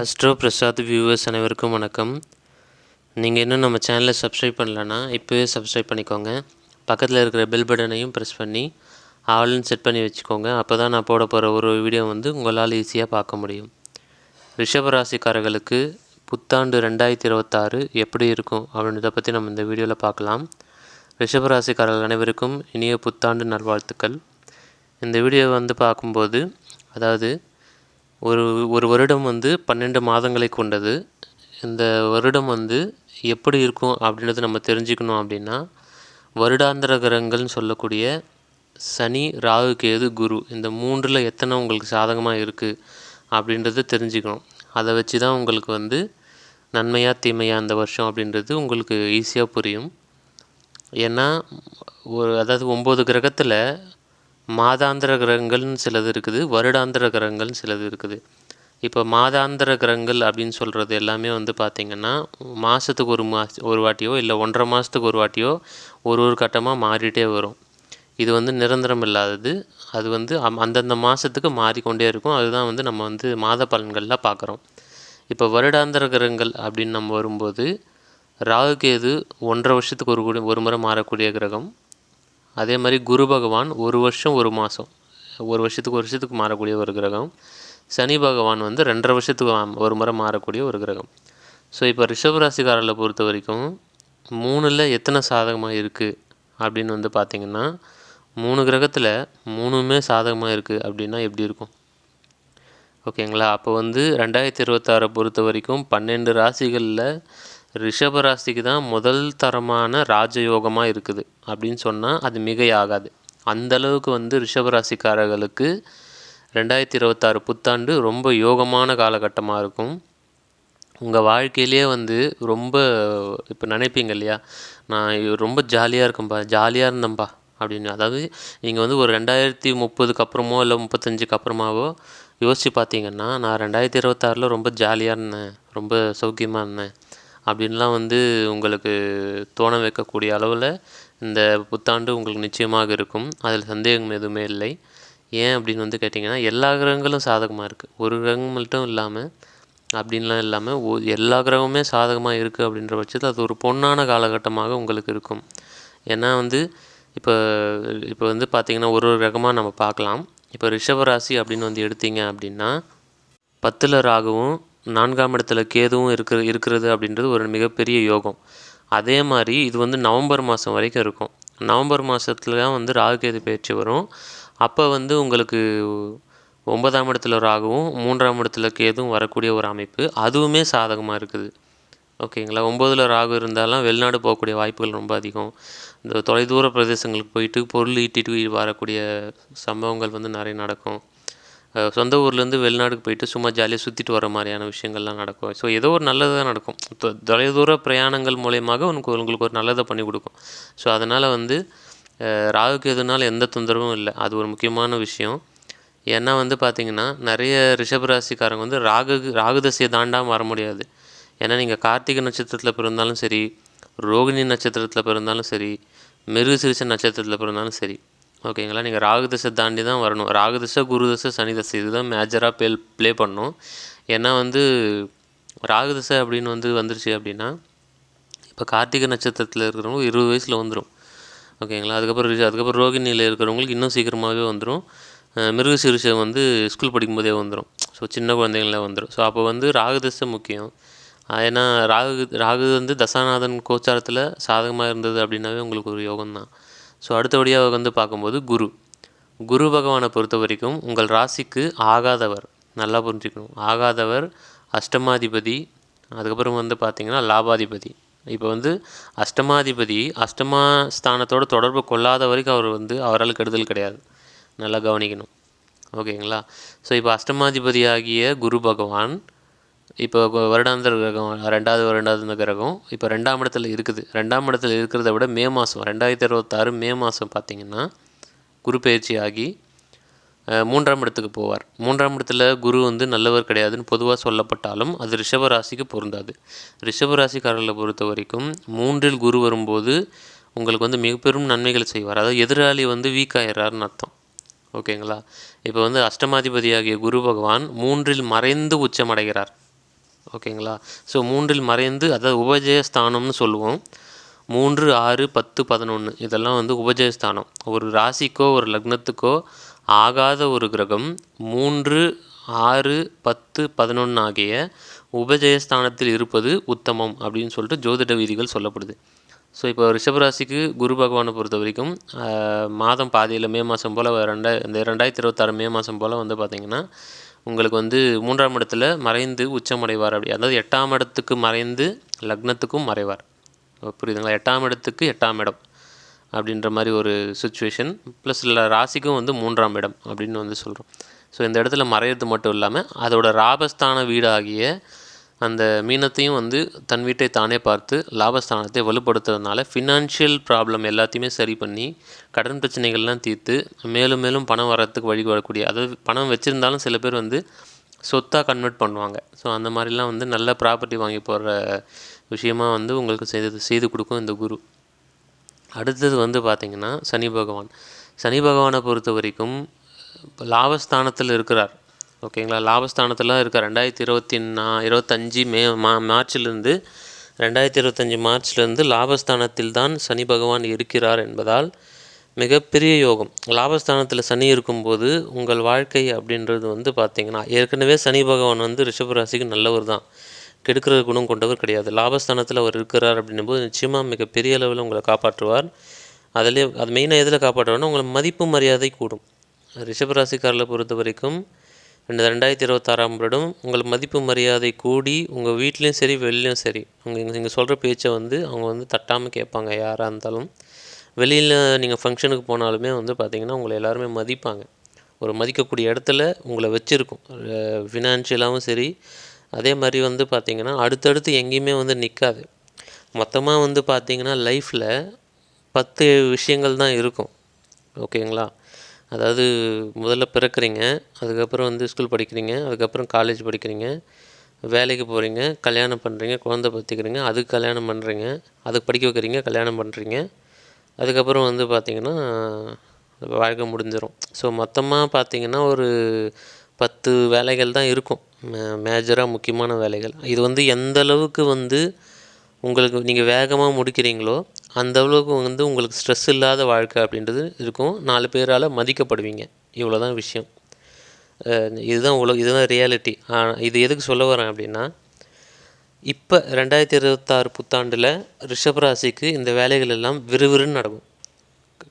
Astro Prasad viewers அனைவருக்கும் வணக்கம். நீங்கள் இன்னும் நம்ம சேனலை சப்ஸ்கிரைப் பண்ணலன்னா இப்போவே சப்ஸ்கிரைப் பண்ணிக்கோங்க. பக்கத்தில் இருக்கிற பெல் பட்டனையும் ப்ரெஸ் பண்ணி ஆல்னு செட் பண்ணி வச்சுக்கோங்க. அப்போ தான் நான் போட போகிற ஒரு வீடியோ வந்து உங்களால் ஈஸியாக பார்க்க முடியும். ரிஷபராசிக்காரர்களுக்கு புத்தாண்டு ரெண்டாயிரத்தி இருபத்தாறு எப்படி இருக்கும் அப்படின்றத பற்றி நம்ம இந்த வீடியோவில் பார்க்கலாம். ரிஷபராசிக்காரர்கள் அனைவருக்கும் இனிய புத்தாண்டு நல்வாழ்த்துக்கள். இந்த வீடியோ வந்து பார்க்கும்போது அதாவது ஒரு ஒரு வருடம் வந்து பன்னெண்டு மாதங்களை கொண்டது. இந்த வருடம் வந்து எப்படி இருக்கும் அப்படின்றத நம்ம தெரிஞ்சுக்கணும் அப்படின்னா வருடாந்திர கிரகங்கள்னு சொல்லக்கூடிய சனி ராகு கேது குரு இந்த மூன்றில் எத்தனை உங்களுக்கு சாதகமாக இருக்குது அப்படின்றத தெரிஞ்சுக்கணும். அதை வச்சு தான் உங்களுக்கு வந்து நன்மையா தீமையா அந்த வருஷம் அப்படின்றது உங்களுக்கு ஈஸியாக புரியும். ஏன்னா ஒரு அதாவது ஒம்பது கிரகத்தில் மாதாந்திர கிரகங்கள்னு சிலது இருக்குது வருடாந்திர கிரகங்கள்னு சிலது இருக்குது. இப்போ மாதாந்திர கிரகங்கள் அப்படின்னு சொல்கிறது எல்லாமே வந்து பார்த்திங்கன்னா மாதத்துக்கு ஒரு மாச ஒரு வாட்டியோ இல்லை ஒன்றரை மாதத்துக்கு ஒரு வாட்டியோ ஒரு ஒரு கட்டமாக மாறிட்டே வரும். இது வந்து நிரந்தரம் இல்லாதது. அது வந்து அம்- அந்தந்த மாதத்துக்கு மாறிக்கொண்டே இருக்கும். அதுதான் வந்து நம்ம வந்து மாத பலன்களில் பார்க்குறோம் இப்போ வருடாந்திர கிரகங்கள் அப்படின்னு நம்ம வரும்போது ராகு கேது ஒன்றரை வருஷத்துக்கு ஒரு கூட ஒரு முறை மாறக்கூடிய கிரகம் அதே மாதிரி குரு பகவான் ஒரு வருஷம் ஒரு மாதம் ஒரு வருஷத்துக்கு ஒரு வருஷத்துக்கு மாறக்கூடிய ஒரு கிரகம். சனி பகவான் வந்து ரெண்டரை வருஷத்துக்கு ஒரு முறை மாறக்கூடிய ஒரு கிரகம். ஸோ இப்போ ரிஷபராசிக்காரர்களை பொறுத்த வரைக்கும் மூணில் எத்தனை சாதகமாக இருக்குது அப்படின்னு வந்து பார்த்திங்கன்னா மூணு கிரகத்தில் மூணுமே சாதகமாக இருக்குது அப்படின்னா எப்படி இருக்கும்? ஓகேங்களா? அப்போ வந்து ரெண்டாயிரத்தி இருபத்தாறை பொறுத்த வரைக்கும் பன்னெண்டு ராசிகளில் ரிஷபராசிக்கு தான் முதல் தரமான ராஜயோகமாக இருக்குது அப்படின்னு சொன்னால் அது மிகையாகாது. அந்த அளவுக்கு வந்து ரிஷபராசிக்காரர்களுக்கு ரெண்டாயிரத்தி இருபத்தாறு புத்தாண்டு ரொம்ப யோகமான காலகட்டமாக இருக்கும். உங்கள் வாழ்க்கையிலே வந்து ரொம்ப இப்போ நினைப்பீங்க இல்லையா? நான் ரொம்ப ஜாலியாக இருக்கும்பா ஜாலியாக இருந்தேன்ப்பா அப்படின்னு. அதாவது நீங்கள் வந்து ஒரு ரெண்டாயிரத்தி முப்பதுக்கு அப்புறமோ இல்லை முப்பத்தஞ்சுக்கு அப்புறமாவோ யோசித்து பார்த்தீங்கன்னா நான் ரெண்டாயிரத்தி இருபத்தாறில் ரொம்ப ஜாலியாக இருந்தேன் ரொம்ப சௌக்கியமாக இருந்தேன். அப்படின்லாம் வந்து உங்களுக்கு தோண வைக்கக்கூடிய அளவில் இந்த புத்தாண்டு உங்களுக்கு நிச்சயமாக இருக்கும். அதில் சந்தேகம் எதுவுமே இல்லை. ஏன் அப்படின்னு வந்து கேட்டிங்கன்னா எல்லா கிரகங்களும் சாதகமாக இருக்குது ஒரு கிரகம் மட்டும் இல்லாமல் அப்படின்லாம் இல்லாமல் ஓ எல்லா கிரகமுமே சாதகமாக இருக்குது அப்படின்ற பட்சத்தில் அது ஒரு பொன்னான காலகட்டமாக உங்களுக்கு இருக்கும். ஏன்னா வந்து இப்போ இப்போ வந்து பார்த்திங்கன்னா ஒரு ஒரு கிரகமாக நம்ம பார்க்கலாம். இப்போ ரிஷபராசி அப்படின்னு வந்து எடுத்தீங்க அப்படின்னா பத்தில் ராகுவும் நான்காம் இடத்துல கேதுவும் இருக்கிற இருக்கிறது அப்படின்றது ஒரு மிகப்பெரிய யோகம். அதே மாதிரி இது வந்து நவம்பர் மாதம் வரைக்கும் இருக்கும். நவம்பர் மாதத்துல தான் வந்து ராகு கேது பயிற்சி வரும். அப்போ வந்து உங்களுக்கு ஒன்பதாம் இடத்துல ராகுவும் மூன்றாம் இடத்துல கேதும் வரக்கூடிய ஒரு அமைப்பு. அதுவுமே சாதகமாக இருக்குது. ஓகேங்களா? ஒம்போதில் ராகு இருந்தாலும் வெளிநாடு போகக்கூடிய வாய்ப்புகள் ரொம்ப அதிகம். இந்த தொலைதூர பிரதேசங்களுக்கு போயிட்டு பொருள் ஈட்டிட்டு வரக்கூடிய சம்பவங்கள் வந்து நிறைய நடக்கும். சொந்த ஊர்லேருந்து வெளிநாடுக்கு போயிட்டு சும்மா ஜாலியாக சுற்றிட்டு வர மாதிரியான விஷயங்கள்லாம் நடக்கும். ஸோ ஏதோ ஒரு நல்லதாக நடக்கும். தொ- தொலைதூர பிரயாணங்கள் மூலயமாக உனக்கு உங்களுக்கு ஒரு நல்லதை பண்ணி கொடுக்கும். ஸோ அதனால் வந்து ராகுக்கு எதுனால எந்த தொந்தரவும் இல்லை. அது ஒரு முக்கியமான விஷயம். ஏன்னா வந்து பார்த்திங்கன்னா நிறைய ரிஷபராசிக்காரங்க வந்து ராகு ராகு தசையை தாண்டாமல் வர முடியாது. ஏன்னா நீங்கள் கார்த்திகை நட்சத்திரத்தில் பிறந்தாலும் சரி ரோகிணி நட்சத்திரத்தில் பிறந்தாலும் சரி மிருகசிரிச நட்சத்திரத்தில் பிறந்தாலும் சரி ஓகேங்களா? நீங்கள் ராகு திசை தாண்டி தான் வரணும். ராகு திசை குரு தசை சனி தசை இதுதான் மேஜராக ப்ளே ப்ளே பண்ணும். ஏன்னா வந்து ராகு திசை அப்படின்னு வந்து வந்துருச்சு அப்படின்னா இப்போ கார்த்திகை நட்சத்திரத்தில் இருக்கிறவங்க இருபது வயசில் வந்துடும் ஓகேங்களா? அதுக்கப்புறம் அதுக்கப்புறம் ரோகிணியில் இருக்கிறவங்களுக்கு இன்னும் சீக்கிரமாகவே வந்துடும் மிருக சிகிச்சை வந்து ஸ்கூல் படிக்கும்போதே வந்துடும் ஸோ சின்ன குழந்தைங்கள வந்துடும் ஸோ அப்போ வந்து ராகு திசை முக்கியம் ஏன்னா ராகு ராகு வந்து தசாநாதன் கோச்சாரத்தில் சாதகமாக இருந்தது அப்படின்னாவே உங்களுக்கு ஒரு யோகம் தான் ஸோ அடுத்தபடியாக வந்து பார்க்கும்போது குரு. குரு பகவானை பொறுத்த வரைக்கும் உங்கள் ராசிக்கு ஆகாதவர். நல்லா புரிஞ்சுக்கணும். ஆகாதவர் அஷ்டமாதிபதி அதுக்கப்புறம் வந்து பார்த்திங்கன்னா லாபாதிபதி. இப்போ வந்து அஷ்டமாதிபதி அஷ்டமா ஸ்தானத்தோட தொடர்பு கொள்ளாத வரைக்கும் அவர் வந்து அவரால் கெடுதல் கிடையாது. நல்லா கவனிக்கணும். ஓகேங்களா? ஸோ இப்போ அஷ்டமாதிபதி ஆகிய குரு பகவான் இப்போ வருடாந்திர கிரகம் ரெண்டாவது வருடாந்திர கிரகம் இப்போ ரெண்டாம் இடத்துல இருக்குது. ரெண்டாம் இடத்துல இருக்கிறத விட மே மாதம் ரெண்டாயிரத்தி இருபத்தாறு மே மாதம் பார்த்தீங்கன்னா குரு பயிற்சி ஆகி மூன்றாம் இடத்துக்கு போவார். மூன்றாம் இடத்துல குரு வந்து நல்லவர் கிடையாதுன்னு பொதுவாக சொல்லப்பட்டாலும் அது ரிஷப ராசிக்கு பொருந்தாது. ரிஷப ராசிக்காரர்களை பொறுத்த வரைக்கும் மூன்றில் குரு வரும்போது உங்களுக்கு வந்து மிக பெரும் நன்மைகள் செய்வார். அதாவது எதிராளி வந்து வீக் ஆயிடுறாருன்னு அர்த்தம். ஓகேங்களா? இப்போ வந்து அஷ்டமாதிபதியாகிய குரு பகவான் மூன்றில் மறைந்து உச்சமடைகிறார். ஓகேங்களா? ஸோ மூன்றில் மறைந்து அதாவது உபஜயஸ்தானம்னு சொல்லுவோம். மூன்று ஆறு பத்து பதினொன்று இதெல்லாம் வந்து உபஜயஸ்தானம். ஒரு ராசிக்கோ ஒரு லக்னத்துக்கோ ஆகாத ஒரு கிரகம் மூன்று ஆறு பத்து பதினொன்று ஆகிய உபஜயஸ்தானத்தில் இருப்பது உத்தமம் அப்படின்னு சொல்லிட்டு ஜோதிட விதிகள் சொல்லப்படுது. ஸோ இப்போ ரிஷபராசிக்கு குரு பகவானை பொறுத்த வரைக்கும் மாதம் பாதியில் மே மாதம் போல் ரெண்டாய் இந்த ரெண்டாயிரத்தி இருபத்தாறு மே மாதம் போல் வந்து பார்த்திங்கன்னா உங்களுக்கு வந்து மூன்றாம் இடத்துல மறைந்து உச்சமடைவார் அப்படி அதாவது எட்டாம் இடத்துக்கு மறைந்து லக்னத்துக்கும் மறைவார். புரியுதுங்களா? எட்டாம் இடத்துக்கு எட்டாம் இடம் அப்படின்ற மாதிரி ஒரு சுச்சுவேஷன் ப்ளஸ் இல்லை ராசிக்கும் வந்து மூன்றாம் இடம் அப்படின்னு வந்து சொல்கிறோம் ஸோ இந்த இடத்துல மறையிறது மட்டும் இல்லாமல் அதோட ராபஸ்தான வீடாகிய அந்த மீனத்தையும் வந்து தன் வீட்டை தானே பார்த்து லாபஸ்தானத்தை வலுப்படுத்துறதுனால ஃபினான்ஷியல் ப்ராப்ளம் எல்லாத்தையுமே சரி பண்ணி கடன் பிரச்சனைகள்லாம் தீர்த்து மேலும் மேலும் பணம் வரத்துக்கு வழி வரக்கூடிய அதாவது பணம் வச்சுருந்தாலும் சில பேர் வந்து சொத்தாக கன்வெர்ட் பண்ணுவாங்க. ஸோ அந்த மாதிரிலாம் வந்து நல்ல ப்ராப்பர்ட்டி வாங்கி போடுற விஷயமா வந்து உங்களுக்கு செய்து செய்து கொடுக்கும் இந்த குரு. அடுத்தது வந்து பார்த்திங்கன்னா சனி பகவான். சனி பகவானை பொறுத்த வரைக்கும் லாபஸ்தானத்தில் இருக்கிறார். ஓகேங்களா? லாபஸ்தானத்தில் இருக்க ரெண்டாயிரத்தி இருபத்தி நா இருபத்தஞ்சி மே மா மார்ச்லேருந்து ரெண்டாயிரத்தி இருபத்தஞ்சி மார்ச்லேருந்து லாபஸ்தானத்தில் தான் சனி பகவான் இருக்கிறார் என்பதால் மிகப்பெரிய யோகம். லாபஸ்தானத்தில் சனி இருக்கும்போது உங்கள் வாழ்க்கை அப்படின்றது வந்து பார்த்திங்கன்னா ஏற்கனவே சனி பகவான் வந்து ரிஷபராசிக்கு நல்லவர் தான் கெடுக்கிற குணம் கொண்டவர் கிடையாது. லாபஸ்தானத்தில் அவர் இருக்கிறார் அப்படின்னும் போது நிச்சயமாக மிகப்பெரிய அளவில் உங்களை காப்பாற்றுவார். அதிலே அது மெயினாக எதில் காப்பாற்றுவார்னா உங்களை மதிப்பு மரியாதை கூடும். ரிஷபராசிக்காரில் பொறுத்த வரைக்கும் ரெண்டு ரெண்டாயிரத்தி இருபத்தாறாம் வருடம் உங்கள் மதிப்பு மரியாதை கூடி உங்கள் வீட்லேயும் சரி வெளிலையும் சரி உங்கள் நீங்கள் சொல்கிற பேச்சை வந்து அவங்க வந்து தட்டாமல் கேட்பாங்க யாராக இருந்தாலும். வெளியில் நீங்கள் ஃபங்க்ஷனுக்கு போனாலுமே வந்து பார்த்திங்கன்னா உங்களை எல்லாருமே மதிப்பாங்க. ஒரு மதிக்கக்கூடிய இடத்துல உங்களை வச்சுருக்கும். ஃபினான்ஷியலாகவும் சரி அதே மாதிரி வந்து பார்த்திங்கன்னா அடுத்தடுத்து எங்கேயுமே வந்து நிற்காது மொத்தமாக வந்து பார்த்திங்கன்னா லைஃப்பில் பத்து விஷயங்கள் தான் இருக்கும். ஓகேங்களா? அதாவது முதல்ல பிறக்கிறீங்க அதுக்கப்புறம் வந்து ஸ்கூல் படிக்கிறீங்க அதுக்கப்புறம் காலேஜ் படிக்கிறீங்க வேலைக்கு போகிறீங்க கல்யாணம் பண்ணுறீங்க குழந்தை பற்றிக்கிறீங்க அதுக்கு கல்யாணம் பண்ணுறீங்க அதுக்கு படிக்க வைக்கிறீங்க கல்யாணம் பண்ணுறீங்க அதுக்கப்புறம் வந்து பார்த்திங்கன்னா வாழ்க்கை முடிஞ்சிடும் ஸோ மொத்தமாக பார்த்திங்கன்னா ஒரு பத்து வேலைகள் தான் இருக்கும். மேஜராக முக்கியமான வேலைகள். இது வந்து எந்த அளவுக்கு வந்து உங்களுக்கு நீங்கள் வேகமாக முடிக்கிறீங்களோ அந்த அளவுக்கு வந்து உங்களுக்கு ஸ்ட்ரெஸ் இல்லாத வாழ்க்கை அப்படின்றது இருக்கும். நாலு பேரால் மதிக்கப்படுவீங்க. இவ்வளோ தான் விஷயம் இதுதான் உலக இதுதான் ரியாலிட்டி இது எதுக்கு சொல்ல வரேன் அப்படின்னா இப்போ ரெண்டாயிரத்தி இருபத்தாறு புத்தாண்டில் ரிஷபராசிக்கு இந்த வேலைகள் எல்லாம் விறுவிறுன்னு நடக்கும்.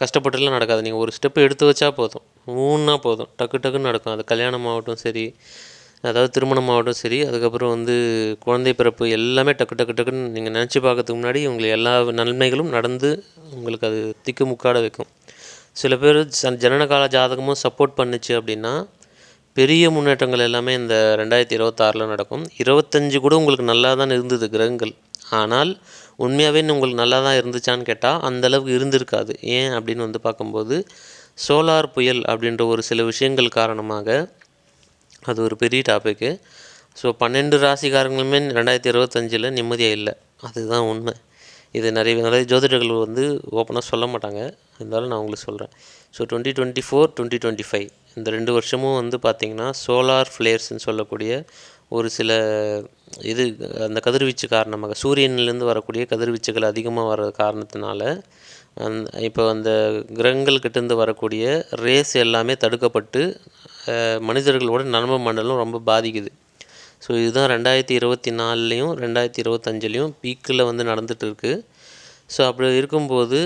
கஷ்டப்பட்டுலாம் நடக்காது. நீங்கள் ஒரு ஸ்டெப் எடுத்து வச்சா போதும். மூணுனா போதும். டக்கு டக்குன்னு நடக்கும். அது கல்யாணம் ஆகட்டும் சரி அதாவது திருமணம் ஆகட்டும் சரி அதுக்கப்புறம் வந்து குழந்தை பிறப்பு எல்லாமே டக்கு டக்கு டக்குன்னு நீங்கள் நினச்சி பார்க்கறதுக்கு முன்னாடி உங்களுக்கு எல்லா நன்மைகளும் நடந்து உங்களுக்கு அது திக்கு முக்காட வைக்கும். சில பேர் ச- ஜனனகால ஜாதகமும் சப்போர்ட் பண்ணுச்சு அப்படின்னா பெரிய முன்னேற்றங்கள் எல்லாமே இந்த ரெண்டாயிரத்தி இருபத்தாறில் நடக்கும். இருபத்தஞ்சு கூட உங்களுக்கு நல்லா தான் இருந்தது கிரகங்கள். ஆனால் உண்மையாகவே உங்களுக்கு நல்லா தான் இருந்துச்சான்னு கேட்டால் அந்த அளவுக்கு இருந்திருக்காது. ஏன் அப்படின்னு வந்து பார்க்கும்போது சோலார் புயல் அப்படின்ற ஒரு சில விஷயங்கள் காரணமாக அது ஒரு பெரிய டாப்பிக்கு ஸோ பன்னெண்டு ராசிக்காரங்களுமே ரெண்டாயிரத்தி இருபத்தஞ்சில் நிம்மதியாக இல்லை. அதுதான் உண்மை. இது நிறைய நிறைய ஜோதிடர்கள் வந்து ஓப்பனாக சொல்ல மாட்டாங்க. இருந்தாலும் நான் உங்களுக்கு சொல்கிறேன் so twenty twenty four twenty twenty five இந்த ரெண்டு வருஷமும் வந்து பார்த்திங்கன்னா சோலார் ஃப்ளேர்ஸ்னு சொல்லக்கூடிய ஒரு சில இது அந்த கதிர்வீச்சு காரணமாக சூரியன்லேருந்து வரக்கூடிய கதிர்வீச்சுகள் அதிகமாக வர காரணத்தினால அந்த இப்போ அந்த கிரகங்கள்கிட்டேருந்து வரக்கூடிய ரேஸ் எல்லாமே தடுக்கப்பட்டு மனிதர்களோட நரம்பு மண்டலம் ரொம்ப பாதிக்குது. ஸோ இதுதான் ரெண்டாயிரத்தி இருபத்தி நாலுலேயும் ரெண்டாயிரத்தி இருபத்தஞ்சிலையும் பீக்கில் வந்து நடந்துகிட்டு இருக்குது ஸோ அப்படி இருக்கும்போது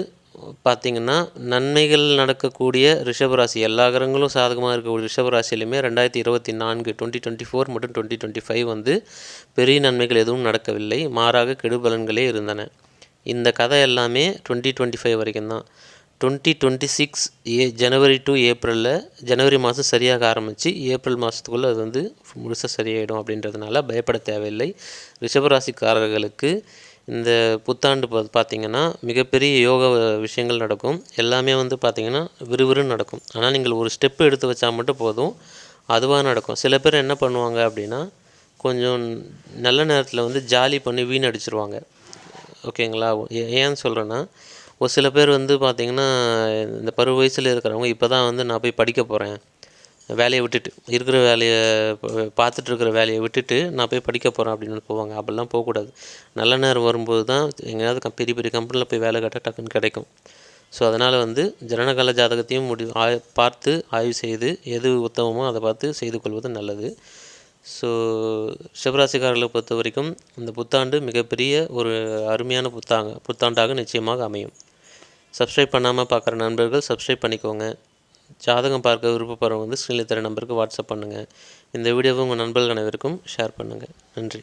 பார்த்திங்கன்னா நன்மைகள் நடக்கக்கூடிய ரிஷபராசி. எல்லா கிரகங்களும் சாதகமாக இருக்கக்கூடிய ரிஷபராசிலையுமே ரெண்டாயிரத்தி இருபத்தி நான்கு டுவெண்ட்டி டுவெண்ட்டி ஃபோர் மற்றும் டுவெண்ட்டி டுவெண்ட்டி ஃபைவ் வந்து பெரிய நன்மைகள் எதுவும் நடக்கவில்லை. மாறாக கெடுபலன்களே இருந்தன. இந்த கதை எல்லாமே டுவெண்ட்டி டுவெண்ட்டி ஃபைவ் வரைக்கும் தான். டுவெண்ட்டி டுவெண்ட்டி சிக்ஸ் ஏ ஜனவரி டு ஏப்ரலில் ஜனவரி மாதம் சரியாக ஆரம்பித்து ஏப்ரல் மாதத்துக்குள்ளே அது வந்து முழுசாக சரியாயிடும் அப்படின்றதுனால பயப்பட தேவையில்லை. ரிஷபராசிக்காரர்களுக்கு இந்த புத்தாண்டு பா பார்த்திங்கன்னா மிகப்பெரிய யோக விஷயங்கள் நடக்கும். எல்லாமே வந்து பார்த்திங்கன்னா விறுவிறுன்னு நடக்கும். ஆனால் நீங்கள் ஒரு ஸ்டெப் எடுத்து வச்சா மட்டும் போதும். அதுவாக நடக்கும். சில பேர் என்ன பண்ணுவாங்க அப்படின்னா கொஞ்சம் நல்ல நேரத்தில் வந்து ஜாலி பண்ணி வீணடிச்சிருவாங்க. ஓகேங்களா? ஏ- ஏன் சொல்கிறேன்னா ஒரு சில பேர் வந்து பார்த்திங்கன்னா இந்த பருவ வயசில் இருக்கிறவங்க இப்போ தான் வந்து நான் போய் படிக்க போகிறேன் வேலையை விட்டுட்டு இருக்கிற வேலையை பார்த்துட்டு இருக்கிற வேலையை விட்டுட்டு நான் போய் படிக்க போகிறேன் அப்படின்னு போவாங்க. அப்படிலாம் போகக்கூடாது. நல்ல நேரம் வரும்போது தான் எங்கேயாவது கம் பெரிய பெரிய கம்பெனியில் போய் வேலை கேட்டால் டக்குன்னு கிடைக்கும். ஸோ அதனால் வந்து ஜனனகால ஜாதகத்தையும் முடி ஆய் பார்த்து ஆய்வு செய்து எது உத்தமமோ அதை பார்த்து செய்து கொள்வது நல்லது. ஸோ சிவராசிக்காரர்களை பொறுத்த வரைக்கும் இந்த புத்தாண்டு மிகப்பெரிய ஒரு அருமையான புத்தாங்க புத்தாண்டாக நிச்சயமாக அமையும். சப்ஸ்கிரைப் பண்ணாமல் பார்க்குற நண்பர்கள் சப்ஸ்கிரைப் பண்ணிக்கோங்க. ஜாதகம் பார்க்க விருப்பப்படுறவங்க வந்து ஸ்க்ரீனில் தர நம்பருக்கு வாட்ஸ்அப் பண்ணுங்கள் இந்த வீடியோவை உங்கள் நண்பர்கள் அனைவருக்கும் ஷேர் பண்ணுங்கள் நன்றி.